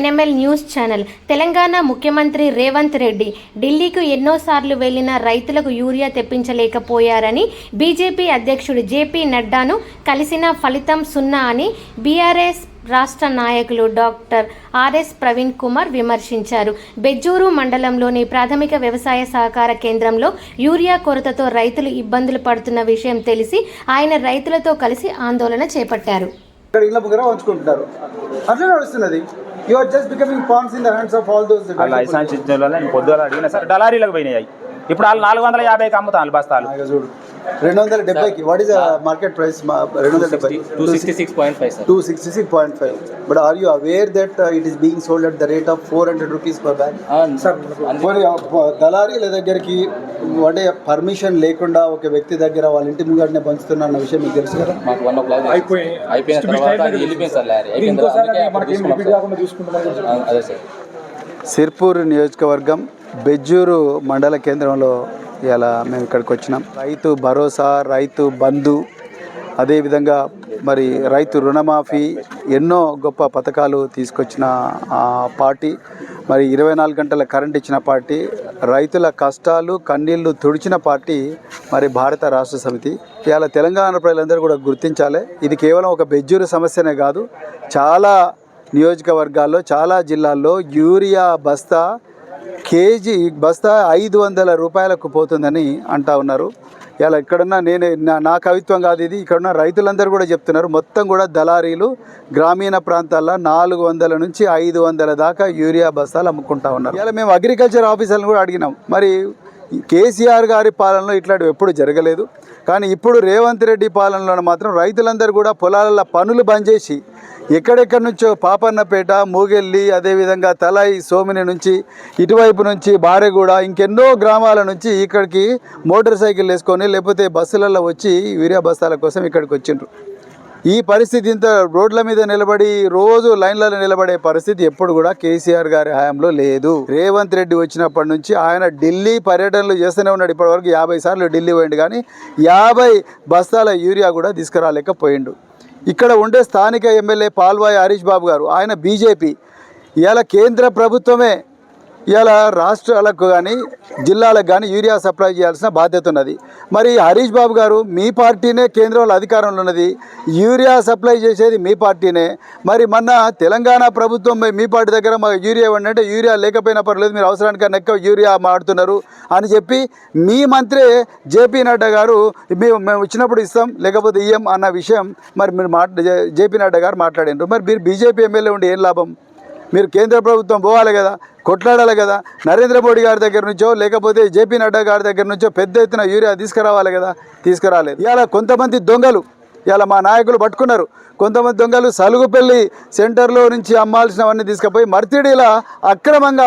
NML news channel. Telangana ముఖ్యమంత్రి రేవంత్ రెడ్డి ఢిల్లీకి ఎన్నోసార్లు వెళ్ళిన రైతులకు యూరియా తెప్పించలేకపోయారని బీజేపీ అధ్యక్షుడు జేపీ నడ్డాను కలిసిన ఫలితం సున్నా అని బీఆర్ఎస్ రాష్ట్ర నాయకులు డాక్టర్ ఆర్ఎస్ ప్రవీణ్ కుమార్ విమర్శించారు. బెజ్జూరు మండలంలోని ప్రాథమిక వ్యవసాయ సహకార కేంద్రంలో యూరియా కొరతతో రైతులు ఇబ్బందులు పడుతున్న విషయం తెలిసి ఆయన రైతులతో కలిసి ఆందోళన చేపట్టారు. You are just becoming pawns in the hands of all those ఆ లైసెన్స్ ఇచ్చిన వాళ్ళు నేను పొద్దున అడిగిన సార్ డలారీలకు పోయినాయి. ఇప్పుడు వాళ్ళు నాలుగు వందల యాభైకి అమ్ముతాను బస్తాలు. చూడు. రెండు వందల డెబ్బైకి వాట్ ఈస్ మార్కెట్ ప్రైస్ రెండు వందల డెబ్బై. Two sixty six point five sir two sixty six point five but are you aware that it is being sold at the rate of four hundred rupees per bag ప- దళారీల దగ్గరికి అంటే permission లేకుండా ఒక వ్యక్తి దగ్గర వాళ్ళ ఇంటి ముంగడనే పంచుతున్నా అన్న విషయం మీకు తెలుసు కదా? మాకు వన్ ఓ క్లాక్ అయిపోయి అయిపోయిన తర్వాత అది వెళ్ళిపోయింది సార్ లారీ. అయిపోయిన తర్వాత అందుకే అప్పుడు తీసుకున్నాం సార్. ఆ, అదే సార్. సిర్పూర్ నియోజకవర్గం బెజ్జూరు మండల కేంద్రంలో ఇలా మేము ఇక్కడికి వచ్చినాం. రైతు భరోసా రైతు బంధు అదేవిధంగా మరి రైతు రుణమాఫీ ఎన్నో గొప్ప పథకాలు తీసుకొచ్చిన పార్టీ. మరి ఇరవై నాలుగు గంటల కరెంట్ ఇచ్చిన పార్టీ రైతుల కష్టాలు కన్నీళ్ళు తుడిచిన పార్టీ మరి భారత రాష్ట్ర సమితి. ఇవాళ తెలంగాణ ప్రజలందరూ కూడా గుర్తించాలి. ఇది కేవలం ఒక బెజ్జూరు సమస్యనే కాదు. చాలా నియోజకవర్గాల్లో చాలా జిల్లాల్లో యూరియా బస్తా కేజీ బస్తా ఐదు వందల రూపాయలకు పోతుందని అంటా ఉన్నారు. ఇలా ఇక్కడున్న నేనే నా నా కవిత్వం కాదు ఇది. ఇక్కడున్న రైతులందరూ కూడా చెప్తున్నారు. మొత్తం కూడా దళారీలు గ్రామీణ ప్రాంతాల్లో నాలుగు వందల నుంచి ఐదు వందల దాకా యూరియా బస్తాలు అమ్ముకుంటా ఉన్నారు. ఇలా మేము అగ్రికల్చర్ ఆఫీసర్లను కూడా అడిగినాం. మరి కేసీఆర్ గారి పాలనలో ఇట్లాంటివి ఎప్పుడు జరగలేదు. కానీ ఇప్పుడు రేవంత్ రెడ్డి పాలనలో మాత్రం రైతులందరూ కూడా పొలాలలో పనులు బంద్ చేసి ఎక్కడెక్కడి నుంచో పాపన్నపేట మూగెల్లి అదేవిధంగా తలాయి సోమిని నుంచి ఇటువైపు నుంచి బారెగూడ ఇంకెన్నో గ్రామాల నుంచి ఇక్కడికి మోటార్ సైకిల్ వేసుకొని లేకపోతే బస్సులలో వచ్చి యూరియా బస్తాల కోసం ఇక్కడికి వచ్చిండ్రు. ఈ పరిస్థితి ఇంత రోడ్ల మీద నిలబడి రోజు లైన్లలో నిలబడే పరిస్థితి ఎప్పుడు కూడా కేసీఆర్ గారి హయాంలో లేదు. రేవంత్ రెడ్డి వచ్చినప్పటి నుంచి ఆయన ఢిల్లీ పర్యటనలు చేస్తూనే ఉన్నాడు. ఇప్పటివరకు యాభై సార్లు ఢిల్లీ పోయిండు కానీ యాభై బస్తాల యూరియా కూడా తీసుకురాలేకపోయిండు. ఇక్కడ ఉండే స్థానిక ఎమ్మెల్యే పాల్వాయి హరీష్ బాబు గారు ఆయన బీజేపీ. ఇవాళ కేంద్ర ప్రభుత్వమే ఇలా రాష్ట్రాలకు కానీ జిల్లాలకు కానీ యూరియా సప్లై చేయాల్సిన బాధ్యత ఉన్నది. మరి హరీష్ బాబు గారు మీ పార్టీనే కేంద్రంలో అధికారంలో ఉన్నది. యూరియా సప్లై చేసేది మీ పార్టీనే. మరి మొన్న తెలంగాణ ప్రభుత్వం మీ- పార్టీ దగ్గర మాకు యూరియా ఇవ్వండి అంటే యూరియా లేకపోయినా పర్లేదు మీరు అవసరానికన్నా ఎక్కువ యూరియా మాడుతున్నారు అని చెప్పి మీ మంత్రి జేపీ నడ్డా గారు మేము మేము ఇచ్చినప్పుడు ఇస్తాం లేకపోతే ఇయ్యం అన్న విషయం మరి మీరు మాట జేపీ నడ్డా గారు మాట్లాడినారు మరి మీరు బీజేపీ ఎమ్మెల్యే ఉండి ఏం లాభం? మీరు కేంద్ర ప్రభుత్వం పోవాలి కదా కొట్లాడాలి కదా నరేంద్ర మోడీ గారి దగ్గర నుంచో లేకపోతే జేపీ నడ్డా గారి దగ్గర నుంచో పెద్ద ఎత్తున యూరియా తీసుకురావాలి కదా తీసుకురాలేదు. ఇలా కొంతమంది దొంగలు ఇవాళ మా నాయకులు పట్టుకున్నారు. కొంతమంది దొంగలు సలుగుపల్లి సెంటర్లో నుంచి అమ్మాల్సినవన్నీ తీసుకుపోయి మర్తిడిలా అక్రమంగా